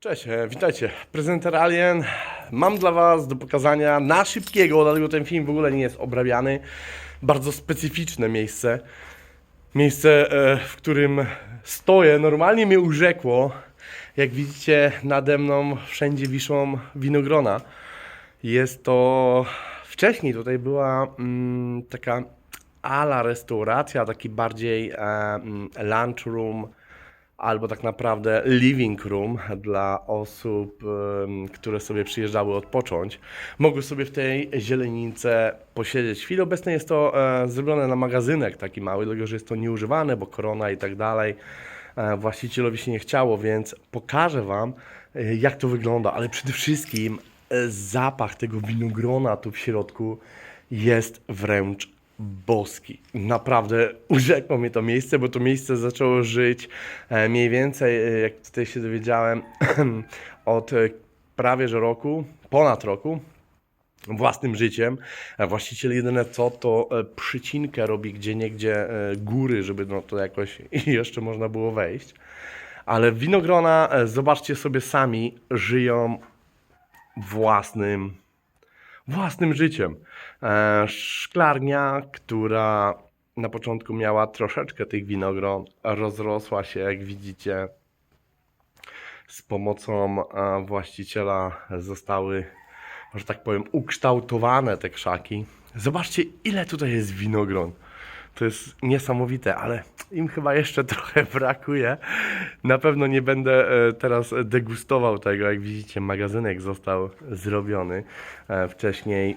Cześć, e, witajcie. Prezenter Alien. Mam dla Was do pokazania na szybkiego, dlatego ten film w ogóle nie jest obrabiany. Bardzo specyficzne miejsce. Miejsce, e, w którym stoję, normalnie mnie urzekło. Jak widzicie, nade mną wszędzie wiszą winogrona. Jest to. Wcześniej tutaj była mm, taka ala restauracja, taki bardziej e, mm, lunch room albo tak naprawdę living room dla osób, które sobie przyjeżdżały odpocząć. Mogły sobie w tej zielenicy posiedzieć. W chwili obecnej jest to e, zrobione na magazynek taki mały, dlatego że jest to nieużywane, bo korona i tak dalej. E, właścicielowi się nie chciało, więc pokażę Wam, e, jak to wygląda, ale przede wszystkim zapach tego winogrona tu w środku jest wręcz boski. Naprawdę urzekło mnie to miejsce, bo to miejsce zaczęło żyć e, mniej więcej, e, jak tutaj się dowiedziałem, od e, prawie że roku, ponad roku, własnym życiem. Właściciel jedyne co, to przycinkę robi gdzie niegdzie góry, żeby no to jakoś jeszcze można było wejść. Ale winogrona, zobaczcie sobie sami, żyją własnym własnym życiem. E, szklarnia, która na początku miała troszeczkę tych winogron, rozrosła się, jak widzicie, z pomocą e, właściciela zostały, że tak powiem, ukształtowane te krzaki. Zobaczcie, ile tutaj jest winogron. To jest niesamowite, ale im chyba jeszcze trochę brakuje. Na pewno nie będę e, teraz degustował tego. Jak widzicie, magazynek został zrobiony. E, Wcześniej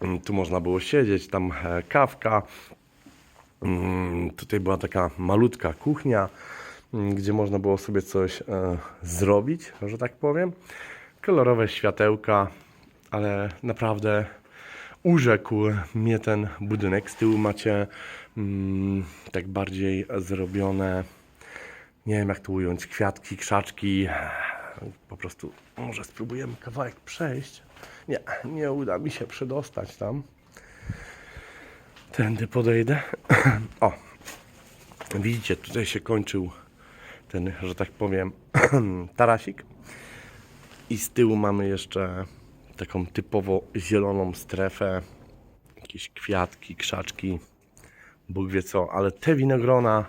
mm, tu można było siedzieć, tam e, kawka. Mm, Tutaj była taka malutka kuchnia, mm, gdzie można było sobie coś zrobić, że tak powiem. Kolorowe światełka, ale naprawdę urzekł mnie ten budynek. Z tyłu macie mm, tak bardziej zrobione, nie wiem jak to ująć, kwiatki, krzaczki. Po prostu może spróbujemy kawałek przejść. Nie, nie uda mi się przedostać tam. Tędy podejdę. O, widzicie, tutaj się kończył ten, że tak powiem, tarasik. I z tyłu mamy jeszcze taką typowo zieloną strefę. Jakieś kwiatki, krzaczki, Bóg wie co, ale te winogrona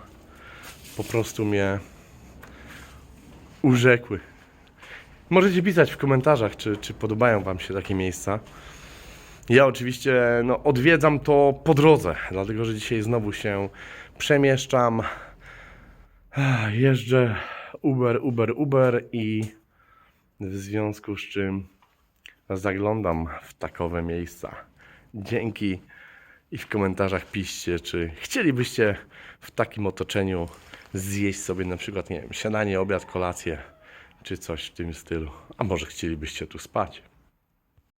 po prostu mnie urzekły. Możecie pisać w komentarzach, czy, czy podobają Wam się takie miejsca. Ja oczywiście no, odwiedzam to po drodze, dlatego że dzisiaj znowu się przemieszczam. Jeżdżę Uber, Uber, Uber i w związku z czym zaglądam w takowe miejsca. Dzięki i w komentarzach piszcie, czy chcielibyście w takim otoczeniu zjeść sobie na przykład, nie wiem, śniadanie, obiad, kolację, czy coś w tym stylu. A może chcielibyście tu spać.